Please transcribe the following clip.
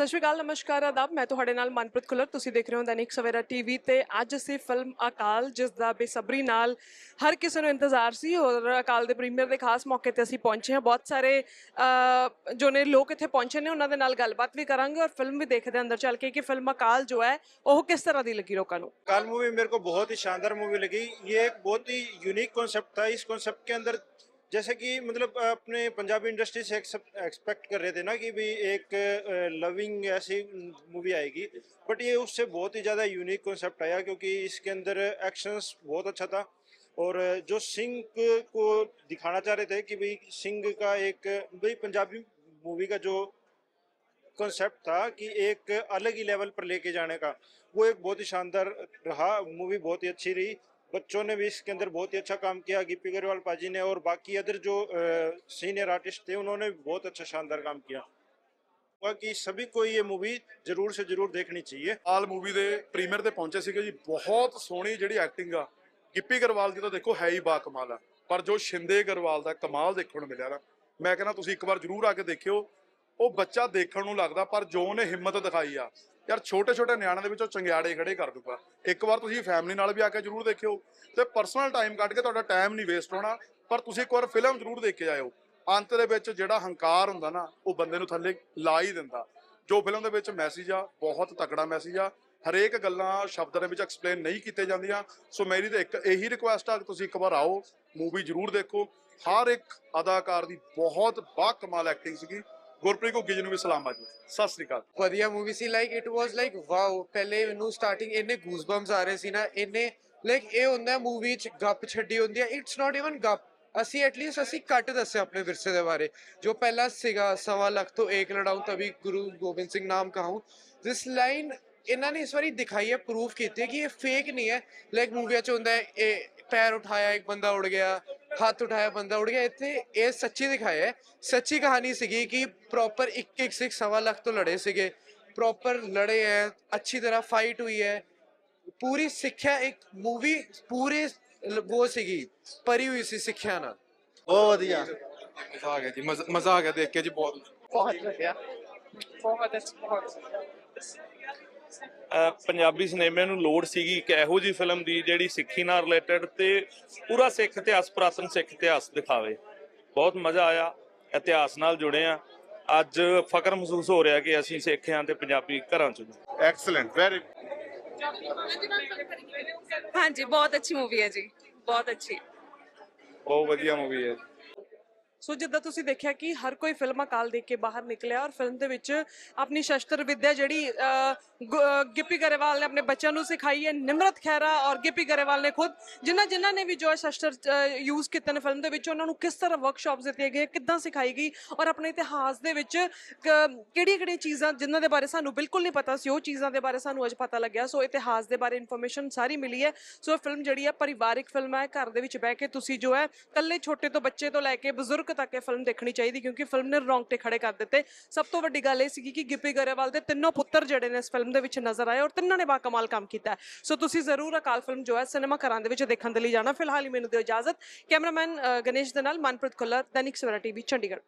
ਸਤਿ ਸ਼੍ਰੀ ਅਕਾਲ, ਨਮਸਕਾਰ, ਆਦਾਬ। ਮੈਂ ਤੁਹਾਡੇ ਨਾਲ ਮਨਪ੍ਰੀਤ ਕੁਲਰ ਤੁਸੀਂ ਦੇਖ ਰਹੇ ਹੋ ਦੈਨਿਕ ਸਵੇਰਾ ਟੀਵੀ ਤੇ ਅੱਜ ਅਸੀਂ ਫਿਲਮ ਅਕਾਲ, ਜਿਸ ਦਾ ਬੇਸਬਰੀ ਨਾਲ ਹਰ ਕਿਸੇ ਨੂੰ ਇੰਤਜ਼ਾਰ ਸੀ ਔਰ ਅਕਾਲ ਦੇ ਪ੍ਰੀਮੀਅਰ ਦੇ ਖਾਸ ਮੌਕੇ ਤੇ ਅਸੀਂ ਪਹੁੰਚੇ ਹਾਂ। ਬਹੁਤ ਸਾਰੇ ਜੋ ਨੇ ਲੋਕ ਇੱਥੇ ਪਹੁੰਚੇ ਨੇ, ਉਹਨਾਂ ਦੇ ਨਾਲ ਗੱਲਬਾਤ ਵੀ ਕਰਾਂਗੇ ਔਰ ਫਿਲਮ ਵੀ ਦੇਖਦੇ ਅੰਦਰ ਚੱਲ ਕੇ ਕਿ ਫਿਲਮ ਅਕਾਲ ਜੋ ਹੈ, ਉਹ ਕਿਸ ਤਰ੍ਹਾਂ ਦੀ ਲੱਗੀ ਲੋਕਾਂ ਨੂੰ? ਅਕਾਲ ਮੂਵੀ ਮੇਰੇ ਕੋ ਬਹੁਤ ਹੀ ਸ਼ਾਨਦਾਰ ਮੂਵੀ ਲੱਗੀ। ਇਹ ਇੱਕ ਬਹੁਤ ਹੀ ਯੂਨੀਕ ਕਨਸੈਪਟ ਥਾ। ਇਸ ਕਨਸੈਪਟ ਕੇ ਅੰਦਰ जैसे कि मतलब अपने पंजाबी इंडस्ट्री से एक्सपेक्ट कर रहे थे ना कि भी एक लविंग ऐसी मूवी आएगी। बट ये उससे बहुत ही ज़्यादा यूनिक कॉन्सेप्ट आया क्योंकि इसके अंदर एक्शंस बहुत अच्छा था। और जो सिंह को दिखाना चाह रहे थे कि भाई सिंह का एक, भाई पंजाबी मूवी का जो कॉन्सेप्ट था कि एक अलग ही लेवल पर लेके जाने का, वो एक बहुत ही शानदार रहा। मूवी बहुत ही अच्छी रही। बच्चों ने भी इसके अंदर बहुत ही अच्छा काम किया गिप्पी गरेवाल पाजी ने और बाकी अदर जो सीनियर आर्टिस्ट थे उन्होंने भी बहुत अच्छा शानदार काम किया बाकी सभी को ये मूवी जरूर से जरूर देखनी चाहिए ਆਲ ਮੂਵੀ ਦੇ ਪ੍ਰੀਮੀਅਰ ਤੇ ਪਹੁੰਚੇ ਸੀਗੇ ਜੀ ਬਹੁਤ ਸੋਹਣੀ ਜਿਹੜੀ ਐਕਟਿੰਗ ਆ ਗਿੱਪੀ ਗਰਵਾਲ ਦੀ ਤਾਂ ਦੇਖੋ ਹੈ ਹੀ ਬਾ ਕਮਾਲ ਆ ਪਰ ਜੋ ਸ਼ਿੰਦੇ ਗਰਵਾਲ ਦਾ ਕਮਾਲ ਦੇਖਣ ਨੂੰ ਮਿਲਿਆ ਨਾ ਮੈਂ ਕਹਿੰਦਾ ਤੁਸੀਂ ਇੱਕ ਵਾਰ ਜਰੂਰ ਆ ਕੇ ਦੇਖਿਓ ਉਹ ਬੱਚਾ ਦੇਖਣ ਨੂੰ ਲੱਗਦਾ ਪਰ ਜੋ ਉਹਨੇ ਹਿੰਮਤ ਦਿਖਾਈ ਆ ਯਾਰ ਛੋਟੇ ਛੋਟੇ ਨਿਆਣਿਆਂ ਦੇ ਵਿੱਚੋਂ ਚੰਗਿਆੜੇ ਖੜੇ ਕਰ ਦੂਗਾ। ਇੱਕ ਵਾਰ ਤੁਸੀਂ ਫੈਮਿਲੀ ਨਾਲ ਵੀ ਆ ਕੇ ਜਰੂਰ ਦੇਖਿਓ ਤੇ ਪਰਸਨਲ ਟਾਈਮ ਕੱਢ ਕੇ ਤੁਹਾਡਾ ਟਾਈਮ ਨਹੀਂ ਵੇਸਟ ਹੋਣਾ, ਪਰ ਤੁਸੀਂ ਇੱਕ ਵਾਰ ਫਿਲਮ ਜਰੂਰ ਦੇਖ ਕੇ ਆਇਓ ਅੰਤ ਦੇ ਵਿੱਚ ਜਿਹੜਾ ਹੰਕਾਰ ਹੁੰਦਾ ਨਾ, ਉਹ ਬੰਦੇ ਨੂੰ ਥੱਲੇ ਲਾ ਹੀ ਦਿੰਦਾ। ਜੋ ਫਿਲਮ ਦੇ ਵਿੱਚ ਮੈਸੇਜ ਆ, ਬਹੁਤ ਤਕੜਾ ਮੈਸੇਜ ਆ। ਹਰੇਕ ਗੱਲਾਂ ਸ਼ਬਦਾਂ ਦੇ ਵਿੱਚ ਐਕਸਪਲੇਨ ਨਹੀਂ ਕੀਤੇ ਜਾਂਦੀਆਂ। ਸੋ ਮੇਰੀ ਤਾਂ ਇੱਕ ਇਹੀ ਰਿਕੁਐਸਟ ਆ ਕਿ ਤੁਸੀਂ ਇੱਕ ਵਾਰ ਆਓ ਮੂਵੀ ਜਰੂਰ ਦੇਖੋ। ਹਰ ਇੱਕ ਅਦਾਕਾਰ ਦੀ ਬਹੁਤ ਬਾ ਕਮਾਲ ਐਕਟਿੰਗ ਸੀਗੀ। ਗੁਰਪ੍ਰੀਤ ਘੁੱਗੀ ਨੂੰ ਵੀ ਸਲਾਮ ਬਾਜੀ ਸਤਿ ਸ੍ਰੀ ਅਕਾਲ। ਵਧੀਆ movie C like it was like wow ਪਹਿਲੇ ਮੈਨੂੰ ਸਟਾਰਟਿੰਗ ਇੰਨੇ ਗੂਜ਼ਬੰਪਸ ਆ ਰਹੇ ਸੀ ਨਾ, ਇੰਨੇ ਲਾਈਕ ਇਹ ਹੁੰਦਾ ਮੂਵੀ ਚ ਗੱਪ ਛੱਡੀ ਹੁੰਦੀ ਹੈ ਇਟਸ ਨਾਟ ਇਵਨ ਗੱਪ। ਅਸੀਂ ਐਟਲੀਸਟ ਅਸੀਂ ਕੱਟ ਦੱਸਿਆ ਆਪਣੇ ਵਿਰਸੇ ਦੇ ਬਾਰੇ। ਜੋ ਪਹਿਲਾਂ ਸੀਗਾ, ਸਵਾ ਲੱਖ ਤੋਂ ਏਕ ਲੜਾਉਂ ਤभी ਗੁਰੂ ਗੋਬਿੰਦ ਸਿੰਘ ਨਾਮ ਕਹਾਉਂ। ਦਿਸ ਲਾਈਨ ਇਹਨਾਂ ਨੇ ਇਸ ਵਾਰੀ ਦਿਖਾਈ ਹੈ ਪ੍ਰੂਫ ਕੀਤੀ ਹੈ ਕਿ ਇਹ ਫੇਕ ਨਹੀਂ ਹੈ। ਲਾਈਕ ਮੂਵੀਆਂ ਚ ਹੁੰਦਾ ਹੈ, ਇਹ ਪੈਰ ਉਠਾਇਆ, ਇੱਕ ਬੰਦਾ ਉੜ ਗਿਆ ਹੱਥ ਉਠਾਇਆ ਬੰਦਾ ਉੜ ਗਿਆ ਇੱਥੇ ਇਹ ਸੱਚੀ ਦਿਖਾਇਆ ਹੈ ਸੱਚੀ ਕਹਾਣੀ ਸੀਗੀ ਕਿ ਪ੍ਰੋਪਰ ਇੱਕ ਇੱਕ ਸਿੱਖ ਸਵਾ ਲੱਖ ਤੋਂ ਲੜੇ ਸੀਗੇ ਪ੍ਰੋਪਰ ਲੜੇ ਹੈ ਅੱਛੀ ਤਰ੍ਹਾਂ ਫਾਈਟ ਹੋਈ ਹੈ ਪੂਰੀ ਸਿੱਖਿਆ ਇੱਕ ਮੂਵੀ ਪੂਰੇ ਲ- ਉਹ ਸੀਗੀ ਭਰੀ ਹੋਈ ਸੀ ਸਿੱਖਿਆ ਨਾਲ ਬਹੁਤ ਵਧੀਆ ਮਜ਼ਾ ਆ ਗਿਆ ਜੀ ਮਜ਼ਾ- ਮਜ਼ਾ ਆ ਗਿਆ ਦੇਖ ਕੇ ਜੀ ਬਹੁਤ ਬਹੁਤ ਵਧੀਆ ਬਹੁਤ ਅੱਛਾ ਬਹੁਤ ਅਹ ਪੰਜਾਬੀ ਸਿਨੇਮੇ ਨੂੰ ਲੋੜ ਸੀਗੀ ਇੱਕ ਇਹੋ ਜੀ ਫਿਲਮ ਦੀ ਜਿਹੜੀ ਸਿੱਖੀ ਨਾਲ ਰਿਲੇਟਡ ਤੇ ਪੂਰਾ ਸਿੱਖ ਇਤਿਹਾਸ ਪੁਰਾਤਨ ਸਿੱਖ ਇਤਿਹਾਸ ਦਿਖਾਵੇ। ਬਹੁਤ ਮਜ਼ਾ ਆਇਆ ਇਤਿਹਾਸ ਨਾਲ ਜੁੜੇ ਆ ਅੱਜ ਫਕਰ ਮਹਿਸੂਸ ਹੋ ਰਿਹਾ ਕਿ ਅਸੀਂ ਸਿੱਖ ਹਾਂ ਤੇ ਪੰਜਾਬੀ ਘਰਾਂ ਚ। ਐਕਸਲੈਂਟ ਵੈਰੀ ਹਾਂਜੀ ਬਹੁਤ ਅੱਛੀ ਮੂਵੀ ਹੈ ਜੀ ਬਹੁਤ ਅੱਛੀ। ਬਹੁਤ ਵਧੀਆ ਮੂਵੀ ਹੈ। ਸੋ ਜਿੱਦਾਂ ਤੁਸੀਂ ਦੇਖਿਆ ਕਿ ਹਰ ਕੋਈ ਫਿਲਮ ਅਕਾਲ ਦੇਖ ਕੇ ਬਾਹਰ ਨਿਕਲਿਆ ਔਰ ਫਿਲਮ ਦੇ ਵਿੱਚ ਆਪਣੀ ਸ਼ਸਤਰ ਵਿੱਦਿਆ ਜਿਹੜੀ ਗੁ- ਗਿੱਪੀ ਗਰੇਵਾਲ ਨੇ ਆਪਣੇ ਬੱਚਿਆਂ ਨੂੰ ਸਿਖਾਈ ਹੈ, ਨਿਮਰਤ ਖਹਿਰਾ ਔਰ ਗਿੱਪੀ ਗਰੇਵਾਲ ਨੇ ਖੁਦ, ਜਿਨ੍ਹਾਂ ਜਿਨ੍ਹਾਂ ਨੇ ਵੀ ਜੋ ਹੈ ਸ਼ਸਤਰ ਯੂਜ਼ ਕੀਤੇ ਨੇ ਫਿਲਮ ਦੇ ਵਿੱਚ, ਉਹਨਾਂ ਨੂੰ ਕਿਸ ਤਰ੍ਹਾਂ ਵਰਕਸ਼ਾਪਸ ਦਿੱਤੀਆਂ ਗਈਆਂ, ਕਿੱਦਾਂ ਸਿਖਾਈ ਗਈ ਔਰ ਆਪਣੇ ਇਤਿਹਾਸ ਦੇ ਵਿੱਚ ਕਿਹੜੀਆਂ ਕਿਹੜੀਆਂ ਚੀਜ਼ਾਂ ਜਿਨ੍ਹਾਂ ਦੇ ਬਾਰੇ ਸਾਨੂੰ ਬਿਲਕੁਲ ਨਹੀਂ ਪਤਾ ਸੀ, ਉਹ ਚੀਜ਼ਾਂ ਦੇ ਬਾਰੇ ਸਾਨੂੰ ਅੱਜ ਪਤਾ ਲੱਗਿਆ। ਸੋ ਇਤਿਹਾਸ ਦੇ ਬਾਰੇ ਇਨਫੋਰਮੇਸ਼ਨ ਸਾਰੀ ਮਿਲੀ ਹੈ। ਸੋ ਫਿਲਮ ਜਿਹੜੀ ਹੈ ਪਰਿਵਾਰਿਕ ਫਿਲਮ ਹੈ, ਘਰ ਦੇ ਵਿੱਚ ਬਹਿ ਕੇ ਤੁਸੀਂ ਜੋ ਹੈ ਕੱਲੇ ਛੋਟੇ ਤੋਂ ਬੱਚੇ ਤੋਂ ਲੈ ਕੇ ਬਜ਼ੁਰਗ ਤੱਕ ਇਹ ਫਿਲਮ ਦੇਖਣੀ ਚਾਹੀਦੀ ਕਿਉਂਕਿ ਫਿਲਮ ਨੇ ਰੌਂਗਟੇ ਖੜੇ ਕਰ ਦਿੱਤੇ। ਸਭ ਤੋਂ ਵੱਡੀ ਗੱਲ ਇਹ ਸੀਗੀ ਕਿ ਗਿੱਪੀ ਗਰੇਵਾਲ ਦੇ ਤਿੰਨੋਂ ਪੁੱਤਰ ਜਿਹੜੇ ਨੇ ਇਸ ਫਿਲਮ ਦੇ ਵਿੱਚ ਨਜ਼ਰ ਆਏ ਔਰ ਤਿੰਨਾਂ ਨੇ ਬਾਕਮਾਲ ਕੰਮ ਕੀਤਾ। ਸੋ ਤੁਸੀਂ ਜ਼ਰੂਰ ਅਕਾਲ ਫਿਲਮ ਜੋ ਹੈ ਸਿਨੇਮਾ ਘਰਾਂ ਦੇ ਵਿੱਚ ਦੇਖਣ ਦੇ ਲਈ ਜਾਣਾ। ਫਿਲਹਾਲ ਹੀ ਮੈਨੂੰ ਦਿਓ ਇਜਾਜ਼ਤ। ਕੈਮਰਾਮੈਨ ਅ, ਗਣੇਸ਼ ਦੇ ਨਾਲ ਮਨਪ੍ਰੀਤ ਖੁੱਲਰ ਦੈਨਿਕ ਸਵੇਰਾ ਟੀਵੀ ਚੰਡੀਗੜ੍ਹ।